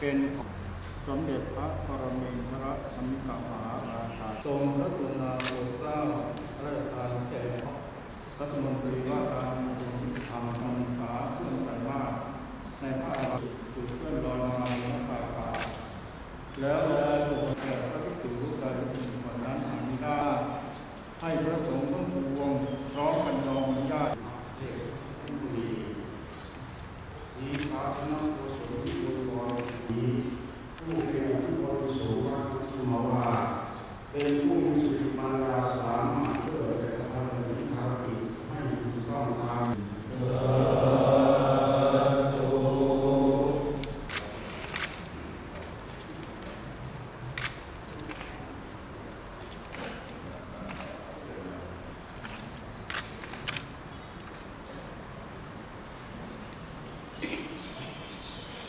เป็นสมเด็จพระปรมินทรธรรมิกมหาราชาทรงพระกรุณาโปรดเกล้าพระราชทานแก่รัฐมนตรีว่าการกระทรวงยุติธรรมกำษาเครื่องไตรมาในพระอาราจุดเพื่อนลอยมาในป่าป่าแล้วแลโปรดแก่พระภิกษุรูปใดรูปหนึ่งคนนั้นหาไม่ได้ให้พระสงฆ์ทั้งปวงพร้อมกันยอมอนุญาตเด็กผู้ดี สีสาสนโกศลที่บริวาร นี้ผู้เป็นผู้บริสุทธิ์ว่าสุมาว่าเป็นผู้มีสติปัญญาสามารถเพื่อจะทำให้ภารกิจให้ถูกต้องตามสาธุ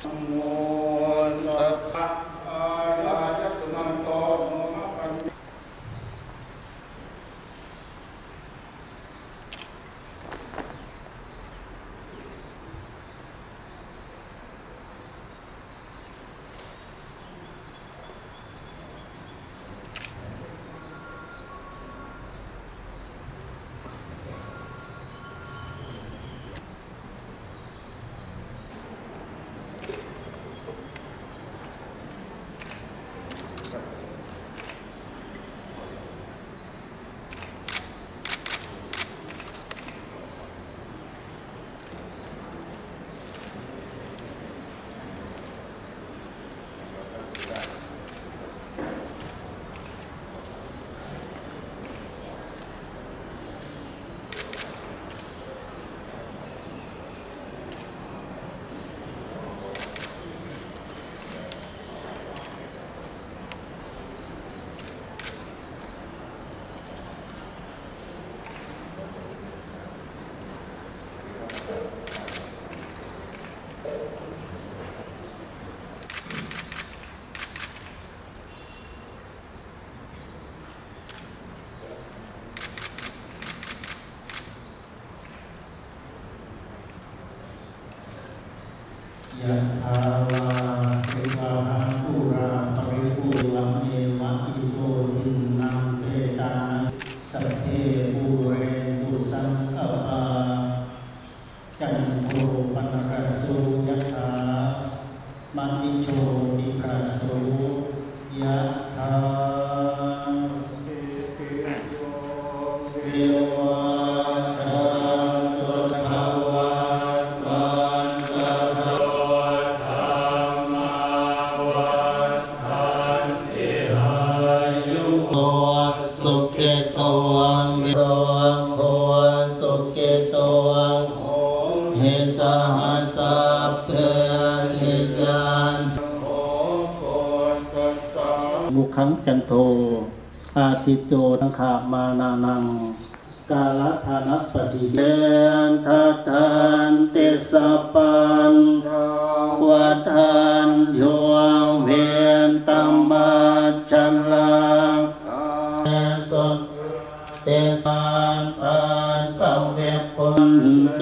นะโมตัสสะอายะยะสุนันโตโมมะปัญญ ยะถาวาริวาหาภูราปริภูรังเอวะอิโตทินังเปตานังสัพเพภูเรตุสังขปาจันโทปนรสุยะถามณิโชติกาโสยะถา โตวังวิโรโคสุเกโตวังเฮสหัสสะเพเทจันโกตมุขังจันโทอาทิโตทังขามานานัง กาลธานัปฏิเดนทัตันเตสะปัน สันปันสังเวปุนเต